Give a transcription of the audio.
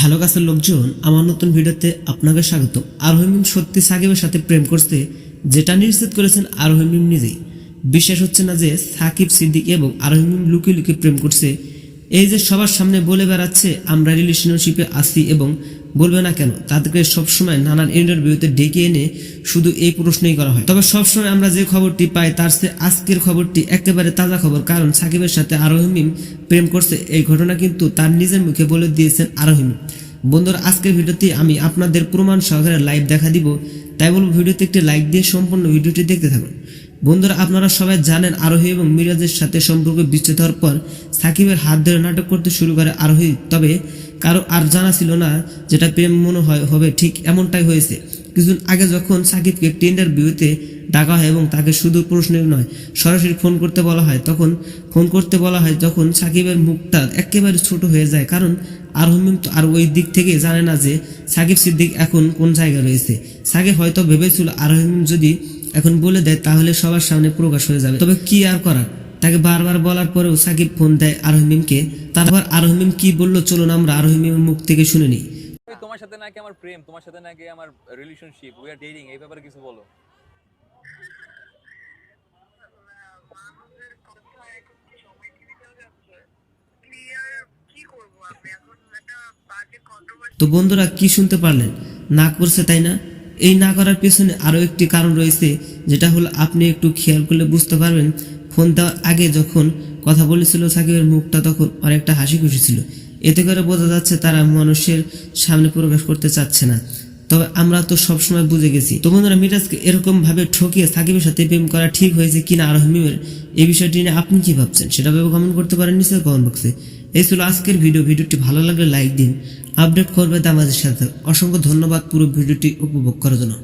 Hello কাছের লোকজন, আমার নতুন ভিডিওতে আপনাকে স্বাগত। আরোহিমিম সত্যি সাকিবের সাথে প্রেম করছে, যেটা নিশ্চিত করেছেন আরোহিমিম নিজেই। বিশ্বাস হচ্ছে না যে সাকিব সিদ্দিক এবং আরোহিমিম লুকিয়ে লুকিয়ে প্রেম করছে এই যে সবার সামনে বলে বেড়াচ্ছে, আমরা রিলেশনশিপে আসি এবং বলবে না কেন, তাদেরকে সবসময় নানান ইন্টারভিউতে ডেকে এনে শুধু এই প্রশ্নই করা হয়। তবে সবসময় আমরা যে খবরটি পাই, তার চেয়ে আজকের খবরটি একেবারে তাজা খবর, কারণ সাকিবের সাথে আরোহিমিম প্রেম করছে। এই ঘটনা কিন্তু তার নিজের মুখে বলে দিয়েছেন আরোহিমিম বন্ধুরা, আজকের ভিডিওতে আমি আপনাদের প্রমাণ সহকারে লাইভ দেখা দিব। তাই বলব, ভিডিওতে একটি লাইক দিয়ে সম্পূর্ণ ভিডিওটি দেখতে থাকুন। বন্ধুরা, আপনারা সবাই জানেন আরোহী এবং মিরাজের সাথে সম্পর্ক বিচ্ছেদ হওয়ার পর সাকিবের হাত ধরে নাটক করতে শুরু করে আরোহী। তবে কারও আর জানা ছিল না যেটা প্রেম মনে হয় হবে, ঠিক এমনটাই হয়েছে। কিছুদিন আগে যখন সাকিবকে একটি ইন্টারভিউতে ডাকা হয় এবং তাকে শুধু প্রশ্নের নয়, সরাসরি ফোন করতে বলা হয়, তখন ফোন করতে বলা হয় যখন সাকিবের মুখটা একেবারে ছোট হয়ে যায়, কারণ আরহমিম তো আর ওই দিক থেকে জানে না যে সাকিব সিদ্দিক এখন কোন জায়গায় রয়েছে। সাকিব হয়তো ভেবেছিল আর আরহমিম যদি এখন বলে দেয় তাহলে সবার সামনে প্রকাশ হয়ে যাবে। তবে কি আর করার? তাকে বারবার বলার পরেও সাকিব ফোন দেয় আরহমিমকে তারপর আরহমিম কি বলল চলুন আমরা আরহমিমের মুখ থেকে শুনে নিই। তোমার সাথে নাকি আমার প্রেম তোমার সাথে নাকি আমার রিলেশনশিপ উই আর ডেটিং এই ব্যাপারে কিছু বলো। কি করব আমি তো বন্ধুরা কি শুনতে পারলেন? না করছে তাই না? এই না করার পেছনে আরও একটি কারণ রয়েছে, যেটা হলো আপনি একটু খেয়াল করলে বুঝতে পারবেন ফোন দেওয়ার আগে যখন কথা বলেছিল সাকিবের মুখটা তখন অনেকটা হাসি খুশি ছিল। এতে করে বোঝা যাচ্ছে তারা মানুষের সামনে প্রকাশ করতে চাচ্ছে না। তবে আমরা তো সবসময় বুঝে গেছি। তো বন্ধুরা, মিরাজকে এরকম ভাবে ঠকিয়ে সাকিবের সাথে প্রেম করা ঠিক হয়েছে কিনা আর হিমের এই বিষয়টি নিয়ে আপনি কি ভাবছেন সেটা ভেবে কমেন্ট করতে পারেন নিশ্চয়ই কমেন্ট বক্সে এই ছিল আজকের ভিডিও ভিডিওটি ভালো লাগলে লাইক দিন। আপডেট করবে আমাদের সাথে। অসংখ্য ধন্যবাদ পুরো ভিডিওটি উপভোগ করার জন্য।